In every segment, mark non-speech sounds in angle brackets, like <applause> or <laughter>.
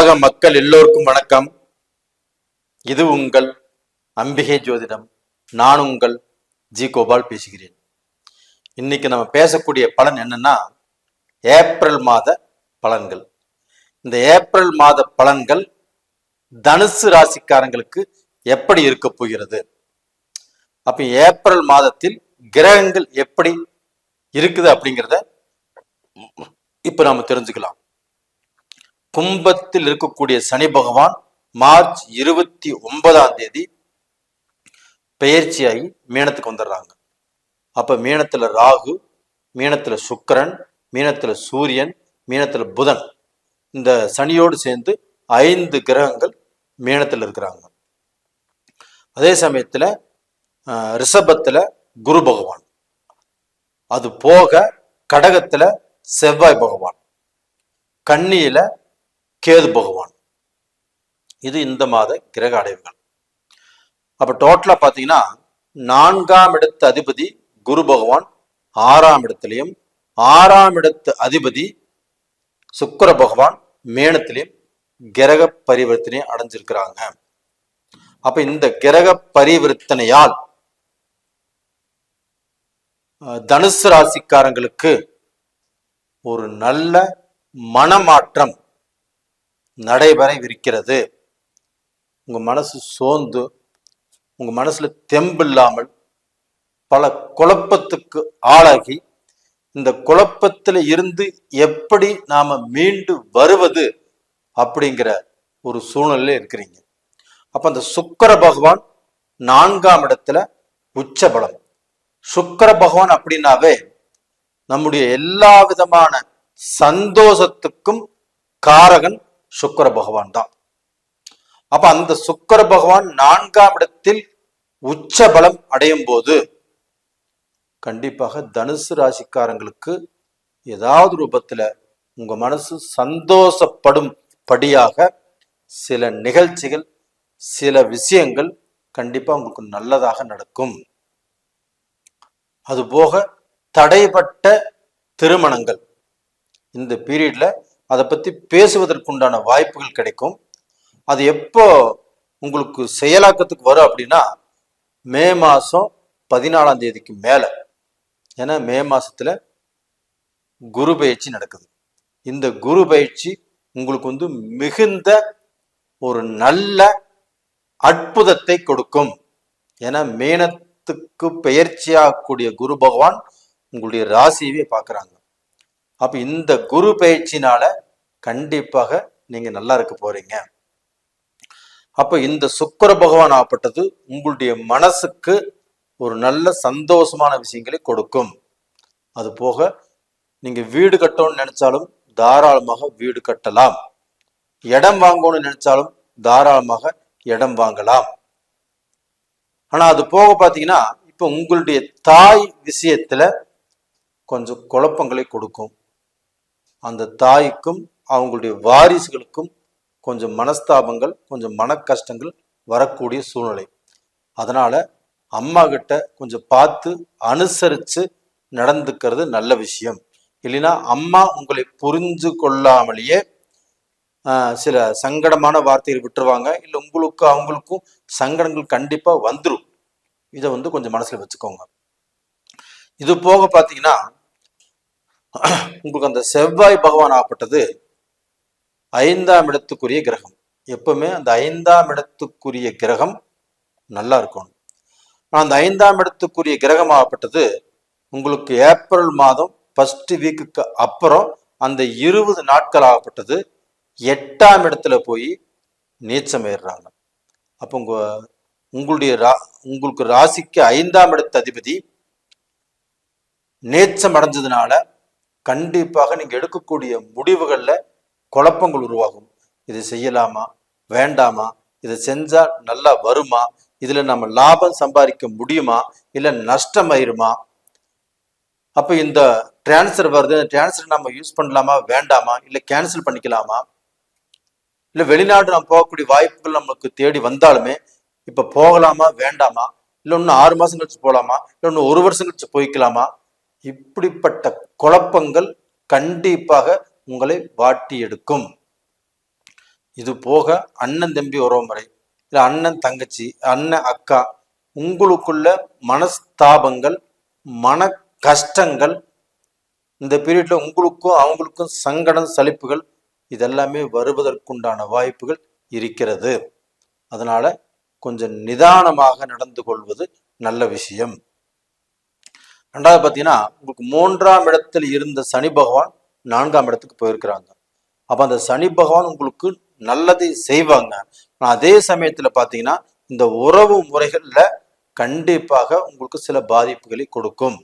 உலக மக்கள் எல்லோருக்கும் வணக்கம். இது உங்கள் அம்பிகை ஜோதிடம். நான் உங்கள் ஜி கோபால் பேசுகிறேன். இன்னைக்கு நம்ம பேசக்கூடிய பலன் என்னன்னா ஏப்ரல் மாத பலன்கள். இந்த ஏப்ரல் மாத பலன்கள் தனுசு ராசிக்காரங்களுக்கு எப்படி இருக்க போகிறது? அப்ப ஏப்ரல் மாதத்தில் கிரகங்கள் எப்படி இருக்குது அப்படிங்கிறத இப்ப நாம தெரிஞ்சுக்கலாம். கும்பத்தில் இருக்கக்கூடிய சனி பகவான் மார்ச் இருபத்தி ஒன்பதாம் தேதி பெயர்ச்சியாகி மீனத்துக்கு வந்துடுறாங்க. அப்ப மீனத்துல ராகு மீனத்துல சுக்கிரன் மீனத்துல சூரியன் மீனத்துல புதன் இந்த சனியோடு சேர்ந்து ஐந்து கிரகங்கள் மீனத்தில் இருக்கிறாங்க. அதே சமயத்துல ரிஷபத்துல குரு பகவான். அது போக கடகத்துல செவ்வாய் பகவான். கன்னியில கேது பகவான். இது இந்த மாத கிரக அடைவுகள். அப்ப டோட்டலா பாத்தீங்கன்னா நான்காம் இடத்து அதிபதி குரு பகவான் ஆறாம் இடத்திலையும் ஆறாம் இடத்து அதிபதி சுக்கர பகவான் மேனத்திலையும் கிரக பரிவர்த்தனை அடைஞ்சிருக்கிறாங்க. அப்ப இந்த கிரக பரிவர்த்தனையால் தனுசு ராசிக்காரங்களுக்கு ஒரு நல்ல மனமாற்றம் நடைபெறவிருக்கிறது. உங்கள் மனசு சோர்ந்து உங்கள் மனசில் தெம்பு தெம்பில்லாமல் பல குழப்பத்துக்கு ஆளாகி இந்த குழப்பத்தில் இருந்து எப்படி நாம் மீண்டு வருவது அப்படிங்கிற ஒரு சூழ்நிலையில இருக்கிறீங்க. அப்போ அந்த சுக்கர பகவான் நான்காம் இடத்துல உச்ச பலம் பகவான் அப்படின்னாவே நம்முடைய எல்லா விதமான சந்தோஷத்துக்கும் காரகன் சுக்கர பகவான் தான். அப்ப அந்த சுக்கர பகவான் நான்காம் இடத்தில் உச்ச பலம் அடையும் போது கண்டிப்பாக தனுசு ராசிக்காரங்களுக்கு ஏதாவது ரூபத்துல உங்க மனசு சந்தோஷப்படும் படியாக சில நிகழ்ச்சிகள் சில விஷயங்கள் கண்டிப்பா உங்களுக்கு நல்லதாக நடக்கும். அதுபோக தடைப்பட்ட திருமணங்கள். இந்த பீரியட்ல அதை பற்றி பேசுவதற்குண்டான வாய்ப்புகள் கிடைக்கும். அது எப்போ உங்களுக்கு செயலாக்கத்துக்கு வரும் அப்படின்னா மே மாதம் பதினாலாம் தேதிக்கு மேலே. ஏன்னா மே மாதத்தில் குரு பயிற்சி நடக்குது. இந்த குரு பயிற்சி உங்களுக்கு வந்து மிகுந்த ஒரு நல்ல அற்புதத்தை கொடுக்கும். ஏன்னா மேனத்துக்கு பெயர்ச்சியாகக்கூடிய குரு பகவான் உங்களுடைய ராசியவே பார்க்குறாங்க. அப்போ இந்த குரு பயிற்சினால கண்டிப்பாக நீங்க நல்லா இருக்க போறீங்க. அப்ப இந்த சுக்கர பகவான் ஆப்பட்டது உங்களுடைய மனசுக்கு ஒரு நல்ல சந்தோஷமான விஷயங்களை கொடுக்கும். அது போக நீங்க வீடு கட்டணும்னு நினைச்சாலும் தாராளமாக வீடு கட்டலாம். இடம் வாங்கணும்னு நினைச்சாலும் தாராளமாக இடம் வாங்கலாம். ஆனா அது போக பாத்தீங்கன்னா இப்ப உங்களுடைய தாய் விஷயத்துல கொஞ்சம் குழப்பங்களை கொடுக்கும். அந்த தாய்க்கும் அவங்களுடைய வாரிசுகளுக்கும் கொஞ்சம் மனஸ்தாபங்கள் கொஞ்சம் மன கஷ்டங்கள் வரக்கூடிய சூழ்நிலை. அதனால அம்மா கிட்ட கொஞ்சம் பார்த்து அனுசரித்து நடந்துக்கிறது நல்ல விஷயம். இல்லைன்னா அம்மா உங்களை புரிஞ்சு கொள்ளாமலேயே சில சங்கடமான வார்த்தைகள் விட்டுருவாங்க. இல்லை உங்களுக்கு அவங்களுக்கும் சங்கடங்கள் கண்டிப்பாக வந்துடும் இதை வந்து கொஞ்சம் மனசில் வச்சுக்கோங்க. இது போக பார்த்தீங்கன்னா <clears throat> உங்களுக்கு அந்த செவ்வாய் பகவான் ஆகப்பட்டது ஐந்தாம் இடத்துக்குரிய கிரகம். எப்பவுமே அந்த ஐந்தாம் இடத்துக்குரிய கிரகம் நல்லா இருக்கணும். ஆனால் அந்த ஐந்தாம் இடத்துக்குரிய கிரகம் ஆகப்பட்டது உங்களுக்கு ஏப்ரல் மாதம் ஃபர்ஸ்ட் வீக்குக்கு அப்புறம் அந்த இருபது நாட்கள் ஆகப்பட்டது. எட்டாம் இடத்துல போய் நீச்சம் ஏறுறாங்க. அப்போ உங்க உங்களுடைய ரா உங்களுக்கு ராசிக்கு ஐந்தாம் இடத்து அதிபதி நேச்சம் அடைஞ்சதுனால கண்டிப்பாக நீங்கள் எடுக்கக்கூடிய முடிவுகளில் குழப்பங்கள் உருவாகும். இது செய்யலாமா? வேண்டாமா? இதை செஞ்சால் நல்லா வருமா? இதில் நம்ம லாபம் சம்பாதிக்க முடியுமா? இல்லை நஷ்டம் ஆயிருமா அப்போ இந்த டிரான்ஸ்ஃபர் வருது. டிரான்ஸ்ஃபர் நம்ம யூஸ் பண்ணலாமா? வேண்டாமா? இல்லை கேன்சல் பண்ணிக்கலாமா? இல்லை வெளிநாடு நம்ம போகக்கூடிய வாய்ப்புகள் நம்மளுக்கு தேடி வந்தாலுமே இப்போ போகலாமா? வேண்டாமா? இல்லை இன்னும் ஆறு மாதம் கழிச்சு போகலாமா இல்லை இன்னும் ஒரு வருஷம் கழிச்சு போய்க்கலாமா? இப்படிப்பட்ட குழப்பங்கள் கண்டிப்பாக உங்களை வாட்டி எடுக்கும். இது போக அண்ணன் தம்பி உறவுமுறை இல்லை அண்ணன் தங்கச்சி அண்ணன் அக்கா உங்களுக்குள்ள மனஸ்தாபங்கள் மன கஷ்டங்கள் இந்த பீரியட்ல உங்களுக்கும் அவங்களுக்கும் சங்கடம் சலிப்புகள் இதெல்லாமே வருவதற்குண்டான வாய்ப்புகள் இருக்கிறது. அதனால கொஞ்சம் நிதானமாக நடந்து கொள்வது நல்ல விஷயம். ரெண்டாவது பார்த்தீங்கன்னா உங்களுக்கு மூன்றாம் இடத்தில் இருந்த சனி பகவான் நான்காம் இடத்துக்கு போயிருக்கிறாங்க. அப்போ அந்த சனி பகவான் உங்களுக்கு நல்லதை செய்வாங்க. அதே சமயத்தில் பார்த்தீங்கன்னா இந்த உறவு முறைகளில் கண்டிப்பாக உங்களுக்கு சில பாதிப்புகளை கொடுக்கும்.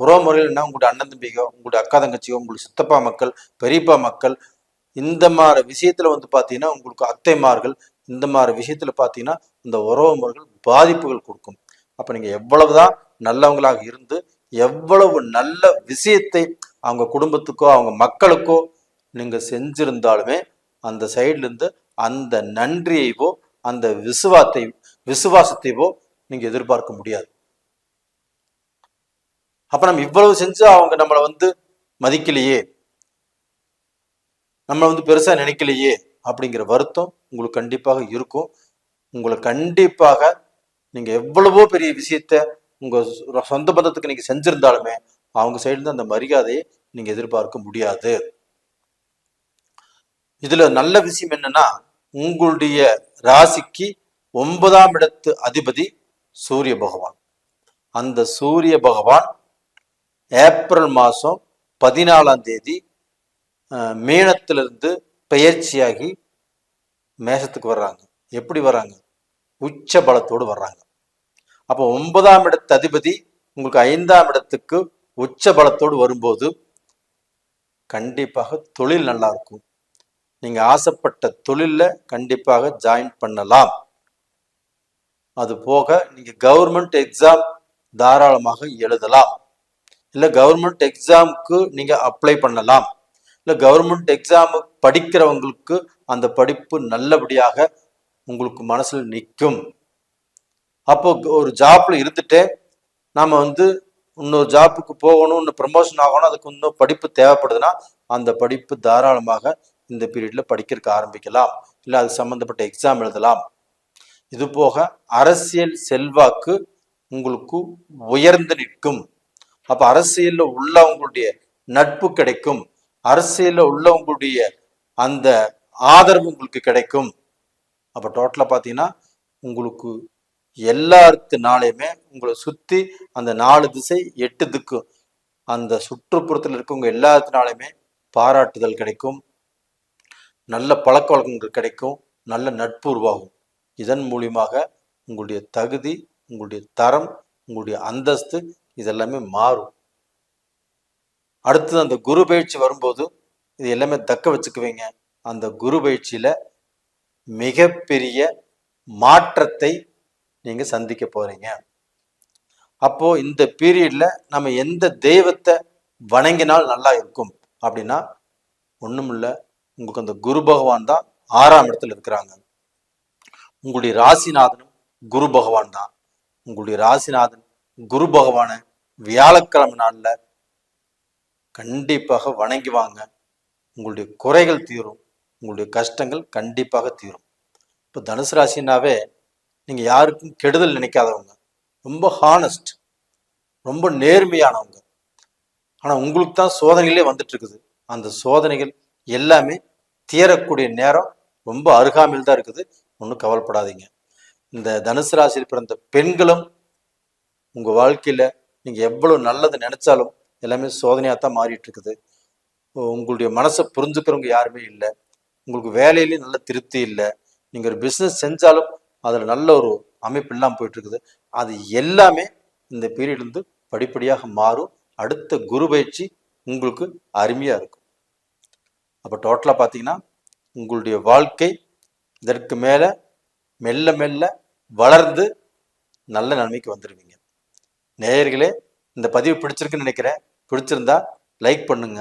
உறவு முறைகள் என்ன? உங்களுடைய அண்ணன் தம்பிகோ உங்களுடைய அக்கா தங்கச்சியோ உங்களுடைய சித்தப்பா மக்கள் பெரியப்பா மக்கள் இந்த மாதிரி விஷயத்தில் வந்து பார்த்தீங்கன்னா உங்களுக்கு அத்தைமார்கள் இந்த மாதிரி விஷயத்தில் பார்த்தீங்கன்னா இந்த உறவு முறைகள் பாதிப்புகள் கொடுக்கும். அப்ப நீங்க எவ்வளவுதான் நல்லவங்களாக இருந்து எவ்வளவு நல்ல விஷயத்தை அவங்க குடும்பத்துக்கோ அவங்க மக்களுக்கோ நீங்க செஞ்சிருந்தாலுமே அந்த சைடுல இருந்து அந்த நன்றியைவோ அந்த விசுவாத்தை விசுவாசத்தைவோ நீங்க எதிர்பார்க்க முடியாது. அப்ப நம்ம இவ்வளவு செஞ்சு அவங்க நம்மளை வந்து மதிக்கலையே நம்மளை வந்து பெருசா நினைக்கலையே அப்படிங்கிற வருத்தம் உங்களுக்கு கண்டிப்பாக இருக்கும். உங்களை கண்டிப்பாக நீங்க எவ்வளவோ பெரிய விஷயத்த உங்க சொ- சொந்த பந்தத்துக்கு நீங்க செஞ்சிருந்தாலுமே அவங்க சைடுல இருந்து அந்த மரியாதையை நீங்க எதிர்பார்க்க முடியாது. இதுல நல்ல விஷயம் என்னன்னா உங்களுடைய ராசிக்கு ஒன்பதாம் இடத்து அதிபதி சூரிய பகவான். அந்த சூரிய பகவான் ஏப்ரல் மாதம் பதினாலாம் தேதி அஹ், மீனத்திலிருந்து பெயர்ச்சியாகி மேஷத்துக்கு வர்றாங்க. எப்படி வர்றாங்க? உச்ச பலத்தோடு வர்றாங்க. அப்போ ஒன்பதாம் இடத்து அதிபதி உங்களுக்கு ஐந்தாம் இடத்துக்கு உச்ச பலத்தோடு வரும்போது கண்டிப்பாக தொழில் நல்லா இருக்கும். நீங்க ஆசைப்பட்ட தொழிலில் கண்டிப்பாக ஜாயின் பண்ணலாம். அது போக நீங்க கவர்மெண்ட் எக்ஸாம் தாராளமாக எழுதலாம். இல்லை கவர்மெண்ட் எக்ஸாமுக்கு நீங்க அப்ளை பண்ணலாம். இல்லை கவர்மெண்ட் எக்ஸாமு படிக்கிறவங்களுக்கு அந்த படிப்பு நல்லபடியாக உங்களுக்கு மனசில் நிற்கும். அப்போ ஒரு ஜாப்ல இருந்துட்டே நாம வந்து இன்னொரு ஜாப்புக்கு போகணும் இன்னும் ப்ரமோஷன் ஆகணும் அதுக்கு இன்னும் படிப்பு தேவைப்படுதுன்னா அந்த படிப்பு தாராளமாக இந்த பீரியட்ல படிக்கிறதுக்கு ஆரம்பிக்கலாம். இல்லை அது சம்பந்தப்பட்ட எக்ஸாம் எழுதலாம். இது போக அரசியல் செல்வாக்கு உங்களுக்கு உயர்ந்து நிற்கும். அப்ப அரசியல்ல உள்ளவங்களுடைய நட்பு கிடைக்கும். அரசியல்ல உள்ளவங்களுடைய அந்த ஆதரவு உங்களுக்கு கிடைக்கும். அப்ப டோட்டலா பாத்தீங்கன்னா உங்களுக்கு எல்லாத்துனாலையுமே உங்களை சுத்தி அந்த நாலு திசை எட்டு திக்கு. அந்த சுற்றுப்புறத்தில் இருக்கவங்க எல்லாத்தினாலையுமே பாராட்டுதல் கிடைக்கும். நல்ல பழக்க வழக்கங்கள் கிடைக்கும். நல்ல நட்பு உருவாகும். இதன் மூலியமாக உங்களுடைய தகுதி உங்களுடைய தரம் உங்களுடைய அந்தஸ்து இதெல்லாமே மாறும். அடுத்தது அந்த குரு பயிற்சி வரும்போது இது எல்லாமே தக்க வச்சுக்குவீங்க. அந்த குரு பயிற்சியில மிகப்பெரிய மாற்றத்தை நீங்க சந்திக்க போறீங்க. அப்போ இந்த பீரியட்ல நம்ம எந்த தெய்வத்தை வணங்கினால் நல்லா இருக்கும் அப்படின்னா ஒண்ணுமில்ல உங்களுக்கு அந்த குரு பகவான் தான் ஆறாம் இடத்துல இருக்கிறாங்க. உங்களுடைய ராசிநாதனும் குரு பகவான் தான். உங்களுடைய ராசிநாதன் குரு பகவானை வியாழக்கிழமை நாள்ல கண்டிப்பாக வணங்கி வாங்க உங்களுடைய குறைகள் தீரும். உங்களுடைய கஷ்டங்கள் கண்டிப்பாக தீரும். இப்போ தனுசு ராசினாவே நீங்கள் யாருக்கும் கெடுதல் நினைக்காதவங்க. ரொம்ப ஹானஸ்ட் ரொம்ப நேர்மையானவங்க. ஆனால் உங்களுக்கு தான் சோதனைகளே வந்துட்டு இருக்குது அந்த சோதனைகள் எல்லாமே தீரக்கூடிய நேரம் ரொம்ப அருகாமையில் தான் இருக்குது. ஒன்றும் கவலைப்படாதீங்க. இந்த தனுசு ராசியில் பிறந்த பெண்களும் உங்கள் வாழ்க்கையில் நீங்கள் எவ்வளோ நல்லது நினைச்சாலும் எல்லாமே சோதனையாக தான் மாறிட்டு இருக்குது உங்களுடைய மனசை புரிஞ்சுக்கிறவங்க யாருமே இல்லை. உங்களுக்கு வேலையிலேயும் நல்ல திருப்தி இல்லை. நீங்கள் ஒரு பிஸ்னஸ் செஞ்சாலும் அதில் நல்ல ஒரு அமைப்பு இல்லாமல் போயிட்டு இருக்குது அது எல்லாமே இந்த பீரியட்லேருந்து படிப்படியாக மாறும். அடுத்த குரு பயிற்சி உங்களுக்கு அருமையாக இருக்கும். அப்போ டோட்டலாக பார்த்தீங்கன்னா உங்களுடைய வாழ்க்கை இதற்கு மேலே மெல்ல மெல்ல வளர்ந்து நல்ல நிலைமைக்கு வந்துடுவீங்க நேயர்களே இந்த பதிவு பிடிச்சிருக்குன்னு நினைக்கிறேன். பிடிச்சிருந்தா லைக் பண்ணுங்க.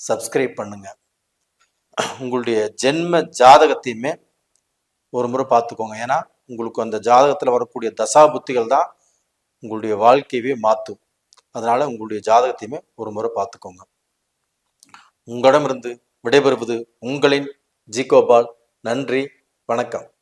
சப்ஸ்கிரைப் பண்ணுங்க. உங்களுடைய ஜென்ம ஜாதகத்தையுமே ஒரு முறை பார்த்துக்கோங்க. ஏன்னா உங்களுக்கு அந்த ஜாதகத்தில் வரக்கூடிய தசா புத்திகள் தான் உங்களுடைய வாழ்க்கையவே மாற்றும் அதனால் உங்களுடைய ஜாதகத்தையுமே ஒரு முறை பார்த்துக்கோங்க. உங்களிடமிருந்து விடைபெறுவது உங்களின் ஜி கோபால் நன்றி. வணக்கம்.